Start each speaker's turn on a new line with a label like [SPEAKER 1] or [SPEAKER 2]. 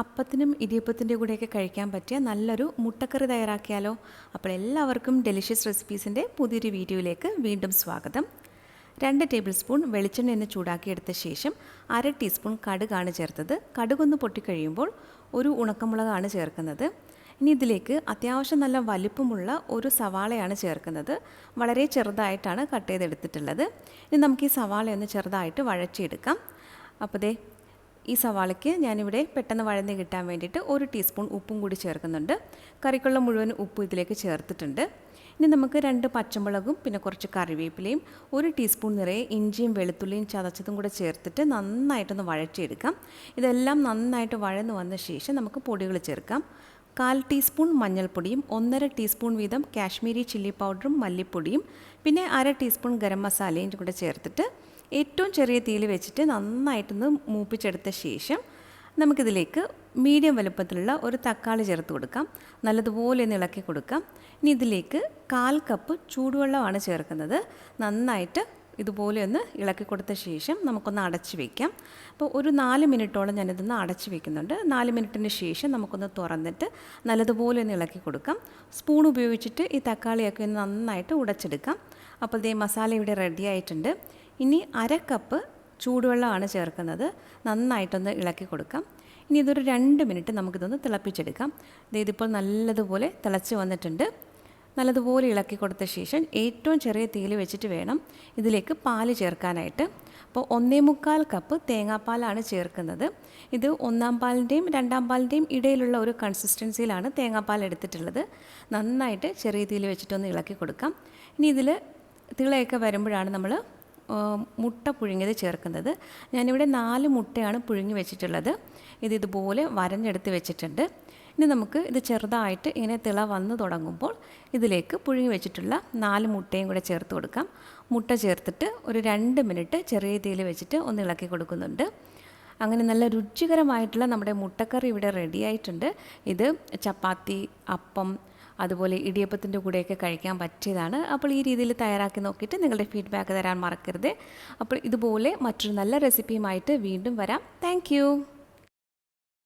[SPEAKER 1] അപ്പത്തിനും ഇടിയപ്പത്തിന്റെ കൂടെയൊക്കെ കഴിക്കാൻ പറ്റിയ നല്ലൊരു മുട്ടക്കറി തയ്യാറാക്കിയാലോ? അപ്പോൾ എല്ലാവർക്കും ഡെലിഷ്യസ് റെസിപ്പീസിന്റെ പുതിയൊരു വീഡിയോയിലേക്ക് വീണ്ടും സ്വാഗതം. രണ്ട് ടേബിൾ സ്പൂൺ വെളിച്ചെണ്ണ എന്ന് ചൂടാക്കിയെടുത്ത ശേഷം അര ടീസ്പൂൺ കടുകാണ് ചേർത്തത്. കടുകൊന്ന് പൊട്ടിക്കഴിയുമ്പോൾ ഒരു ഉണക്കമുളകാണ് ചേർക്കുന്നത്. ഇനി ഇതിലേക്ക് അത്യാവശ്യം നല്ല വലിപ്പമുള്ള ഒരു സവാളയാണ് ചേർക്കുന്നത്. വളരെ ചെറുതായിട്ടാണ് കട്ട് ചെയ്തെടുത്തിട്ടുള്ളത്. ഇനി നമുക്ക് ഈ സവാളയൊന്ന് ചെറുതായിട്ട് വഴച്ചെടുക്കാം അപ്പോൾ ദേ ഈ സവാളയ്ക്ക് ഞാനിവിടെ പെട്ടെന്ന് വഴന്ന് കിട്ടാൻ വേണ്ടിയിട്ട് ഒരു ടീസ്പൂൺ ഉപ്പും കൂടി ചേർക്കുന്നുണ്ട്. കറിക്കുള്ള മുഴുവൻ ഉപ്പ് ഇതിലേക്ക് ചേർത്തിട്ടുണ്ട്. ഇനി നമുക്ക് രണ്ട് പച്ചമുളകും പിന്നെ കുറച്ച് കറിവേപ്പിലയും ഒരു ടീസ്പൂൺ നിറയെ ഇഞ്ചിയും വെളുത്തുള്ളിയും ചതച്ചതും കൂടെ ചേർത്തിട്ട് നന്നായിട്ടൊന്ന് വഴച്ചെടുക്കാം ഇതെല്ലാം നന്നായിട്ട് വഴന്ന് വന്ന ശേഷം നമുക്ക് പൊടികൾ ചേർക്കാം. കാൽ ടീസ്പൂൺ മഞ്ഞൾപ്പൊടിയും ഒന്നര ടീസ്പൂൺ വീതം കാശ്മീരി ചില്ലി പൗഡറും മല്ലിപ്പൊടിയും പിന്നെ അര ടീസ്പൂൺ ഗരം മസാലയും കൂടെ ചേർത്തിട്ട് ഏറ്റവും ചെറിയ തീയിൽ വെച്ചിട്ട് നന്നായിട്ടൊന്ന് മൂപ്പിച്ചെടുത്ത ശേഷം നമുക്കിതിലേക്ക് മീഡിയം വലുപ്പത്തിലുള്ള ഒരു തക്കാളി ചേർത്ത് കൊടുക്കാം. നല്ലതുപോലെ ഒന്ന് ഇളക്കി കൊടുക്കാം. ഇനി ഇതിലേക്ക് കാൽ കപ്പ് ചൂടുവെള്ളമാണ് ചേർക്കുന്നത്. നന്നായിട്ട് ഇതുപോലെ ഒന്ന് ഇളക്കി കൊടുത്ത ശേഷം നമുക്കൊന്ന് അടച്ച് വയ്ക്കാം അപ്പോൾ ഒരു നാല് മിനിറ്റോളം ഞാനിതൊന്ന് അടച്ച് വയ്ക്കുന്നുണ്ട് നാല് മിനിറ്റിന് ശേഷം നമുക്കൊന്ന് തുറന്നിട്ട് നല്ലതുപോലെ ഒന്ന് ഇളക്കി കൊടുക്കാം. സ്പൂൺ ഉപയോഗിച്ചിട്ട് ഈ തക്കാളിയൊക്കെ ഒന്ന് നന്നായിട്ട് ഉടച്ചെടുക്കാം. അപ്പോൾ ഇതേ മസാല ഇവിടെ റെഡി ആയിട്ടുണ്ട്. ഇനി അര കപ്പ് ചൂടുവെള്ളമാണ് ചേർക്കുന്നത്. നന്നായിട്ടൊന്ന് ഇളക്കി കൊടുക്കാം. ഇനി ഇതൊരു രണ്ട് മിനിറ്റ് നമുക്കിതൊന്ന് തിളപ്പിച്ചെടുക്കാം. ഇതിപ്പോൾ നല്ലതുപോലെ തിളച്ച് വന്നിട്ടുണ്ട്. നല്ലതുപോലെ ഇളക്കി കൊടുത്ത ശേഷം ഏറ്റവും ചെറിയ തീയിൽ വെച്ചിട്ട് വേണം ഇതിലേക്ക് പാൽ ചേർക്കാനായിട്ട്. അപ്പോൾ ഒന്നേ മുക്കാൽ കപ്പ് തേങ്ങാപ്പാലാണ് ചേർക്കുന്നത്. ഇത് ഒന്നാം പാലിന്റെയും രണ്ടാം പാലിന്റെയും ഇടയിലുള്ള ഒരു കൺസിസ്റ്റൻസിയിലാണ് തേങ്ങാപ്പാൽ എടുത്തിട്ടുള്ളത്. നന്നായിട്ട് ചെറിയ തീയിൽ വെച്ചിട്ടൊന്ന് ഇളക്കി കൊടുക്കാം. ഇനി ഇതിൽ തിളയൊക്കെ വരുമ്പോഴാണ് നമ്മൾ മുട്ട പുഴുങ്ങിയത് ചേർക്കുന്നത്. ഞാനിവിടെ നാല് മുട്ടയാണ് പുഴുങ്ങി വെച്ചിട്ടുള്ളത്. ഇത് ഇതുപോലെ വരഞ്ഞെടുത്ത് വെച്ചിട്ടുണ്ട്. ഇനി നമുക്ക് ഇത് ചെറുതായിട്ട് ഇങ്ങനെ തിള വന്ന് തുടങ്ങുമ്പോൾ ഇതിലേക്ക് പുഴുങ്ങി വെച്ചിട്ടുള്ള നാല് മുട്ടയും കൂടെ ചേർത്ത് കൊടുക്കാം. മുട്ട ചേർത്തിട്ട് ഒരു രണ്ട് മിനിറ്റ് ചെറിയ തീയിൽ വെച്ചിട്ട് ഒന്ന് ഇളക്കി കൊടുക്കുന്നുണ്ട്. അങ്ങനെ നല്ല രുചികരമായിട്ടുള്ള നമ്മുടെ മുട്ടക്കറി ഇവിടെ റെഡിയായിട്ടുണ്ട് ഇത് ചപ്പാത്തി അപ്പം അതുപോലെ ഇടിയപ്പത്തിന്റെ കൂടെയൊക്കെ കഴിക്കാൻ പറ്റിയതാണ്. അപ്പോൾ ഈ രീതിയിൽ തയ്യാറാക്കി നോക്കിയിട്ട് നിങ്ങളുടെ ഫീഡ്ബാക്ക് തരാൻ മറക്കരുത്. അപ്പോൾ ഇതുപോലെ മറ്റൊരു നല്ല റെസിപ്പിയുമായിട്ട് വീണ്ടും വരാം. താങ്ക്